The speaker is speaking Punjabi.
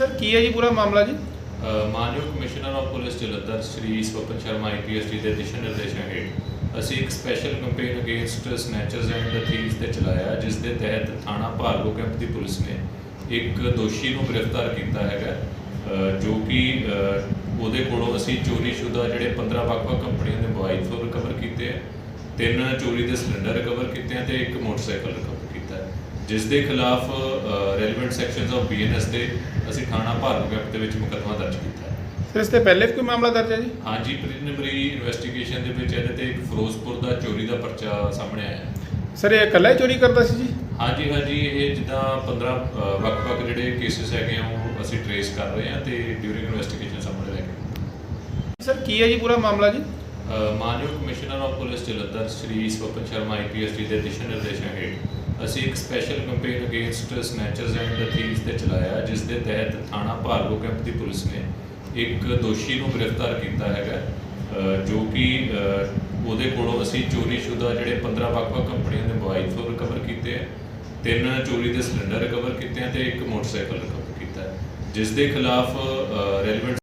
ਸਰ, ਕੀ ਹੈ ਜੀ ਪੂਰਾ ਮਾਮਲਾ ਜੀ? ਮਾਨਯੋਗ commissioner of police Jalandhar Shri Swapan Sharma IPS ਦੇ ਦਿਸ਼ਾ ਨਿਰਦੇਸ਼ਾਂ ਹੇਠ ਅਸੀਂ ਇੱਕ special campaign against snatchers and the thieves ਤੇ ਚਲਾਇਆ, ਜਿਸ ਦੇ ਤਹਿਤ ਥਾਣਾ ਭਾਰਗੋ ਕੈਂਪ ਦੀ ਪੁਲਿਸ ਨੇ ਇੱਕ ਦੋਸ਼ੀ ਨੂੰ ਗ੍ਰਿਫਤਾਰ ਕੀਤਾ ਹੈਗਾ। ਜੋ ਕਿ ਉਹਦੇ ਕੋਲੋਂ ਅਸੀਂ ਚੋਰੀशुदा ਜਿਹੜੇ 15 ਵੱਖ-ਵੱਖ ਕੰਪਨੀਆਂ ਦੇ ਮੋਬਾਈਲ ਫੋਨ ਰਿਕਵਰ ਕੀਤੇ ਤਿੰਨ ਚੋਰੀ ਦੇ ਸਿਲੰਡਰ ਰਿਕਵਰ ਕੀਤੇ ਤੇ ਇੱਕ ਮੋਟਰਸਾਈਕਲ ਰਿਕਵਰ ਕੀਤਾ। ਜਿਸ ਦੇ ਖਿਲਾਫ ਰੈਲੇਵੈਂਟ ਸੈਕਸ਼ਨਸ ਆਫ ਬੀਐਨਐਸ ਦੇ ਅਸੀਂ ਥਾਣਾ ਭਾਰਗੋ ਕੈਂਪ ਦੇ ਵਿੱਚ ਮੁਕੱਦਮਾ ਦਰਜ ਕੀਤਾ ਹੈ ਸਰ ਇਸ ਤੇ ਪਹਿਲੇ ਵੀ ਕੋਈ ਮਾਮਲਾ ਦਰਜ ਹੈ ਜੀ ਹਾਂਜੀ ਪ੍ਰੀਲਿਮਿਨਰੀ ਇਨਵੈਸਟੀਗੇਸ਼ਨ ਦੇ ਵਿੱਚ ਇਹਦੇ ਤੇ ਇੱਕ ਫਿਰੋਜ਼ਪੁਰ ਦਾ ਚੋਰੀ ਦਾ ਪਰਚਾ ਸਾਹਮਣੇ ਆਇਆ। ਸਰ ਇਹ ਇਕੱਲਾ ਹੀ ਚੋਰੀ ਕਰਦਾ ਸੀ ਜੀ ਹਾਂਜੀ ਹਾਂਜੀ ਇਹ ਜਿੱਦਾਂ 15 ਅ, ਵੱਖ-ਵੱਖ ਜਿਹੜੇ ਕੇਸਿਸ ਹੈਗੇ ਆ ਉਹ ਅਸੀਂ ਟਰੇਸ ਕਰ ਰਹੇ ਹਾਂ ਤੇ ਡਿਊਰਿੰਗ ਇਨਵੈਸਟੀਗੇਸ਼ਨ ਸਾਹਮਣੇ ਲੈ ਕੇ। ਸਰ ਕੀ ਹੈ ਜੀ ਪੂਰਾ ਮਾਮਲਾ ਜੀ ਮਾਨਯੋਗ commissioner of police Jalandhar Shri Swapan Sharma IPS ji ਦੇ ਦਿਸ਼ਾ ਨਿਰਦੇਸ਼ਾਂ ਹੇਠ ਅਸੀਂ ਇੱਕ special campaign against snatchers and the thieves ਤੇ ਚਲਾਇਆ, ਜਿਸ ਦੇ ਤਹਿਤ ਥਾਣਾ ਭਾਰਗੋ ਕੈਂਪ ਦੀ ਪੁਲਿਸ ਨੇ ਇੱਕ ਦੋਸ਼ੀ ਨੂੰ ਗ੍ਰਿਫਤਾਰ ਕੀਤਾ ਹੈਗਾ ਜੋ ਕਿ ਉਹਦੇ ਕੋਲੋਂ ਅਸੀਂ ਚੋਰੀशुदा ਜਿਹੜੇ 15 ਵੱਖ-ਵੱਖ ਕੰਪਨੀਆਂ ਦੇ ਮੋਬਾਈਲ ਫੋਨ ਰਿਕਵਰ ਕੀਤੇ ਆ, ਤਿੰਨ ਚੋਰੀ ਦੇ ਸਿਲੰਡਰ ਰਿਕਵਰ ਕੀਤੇ ਆ ਤੇ ਇੱਕ ਮੋਟਰਸਾਈਕਲ ਰਿਕਵਰ ਕੀਤਾ ਜਿਸ ਦੇ ਖਿਲਾਫ ਰੈਲੇਵੈਂਟ